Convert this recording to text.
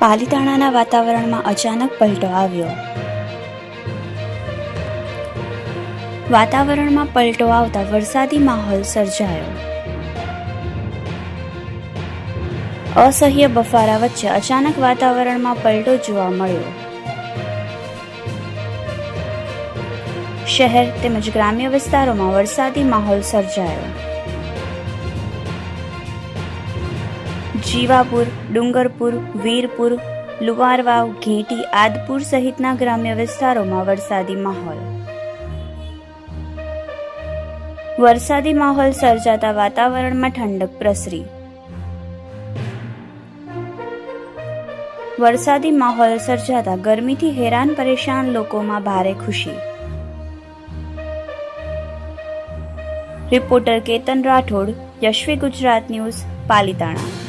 પાલીતાણાના વાતાવરણમાં અચાનક પલટો આવ્યો. વાતાવરણમાં પલટો આવતા વરસાદી માહોલ સર્જાયો. અસહ્ય બફારા વચ્ચે અચાનક વાતાવરણમાં પલટો જોવા મળ્યો. શહેર તેમજ ગ્રામ્ય વિસ્તારોમાં વરસાદી માહોલ સર્જાયો. જીવાપુર, ડુંગરપુર, વીરપુર, લુવારવાવ, ઘેટી, આદપુર સહિતના ગ્રામ્ય વિસ્તારોમાં વરસાદી માહોલ. વરસાદી માહોલ સર્જાતા વાતાવરણમાં ઠંડક પ્રસરી. વરસાદી માહોલ સર્જાતા ગરમીથી હેરાન પરેશાન લોકોમાં ભારે ખુશી. Reporter Ketan Rathod Yashvi Gujarat news Palitana.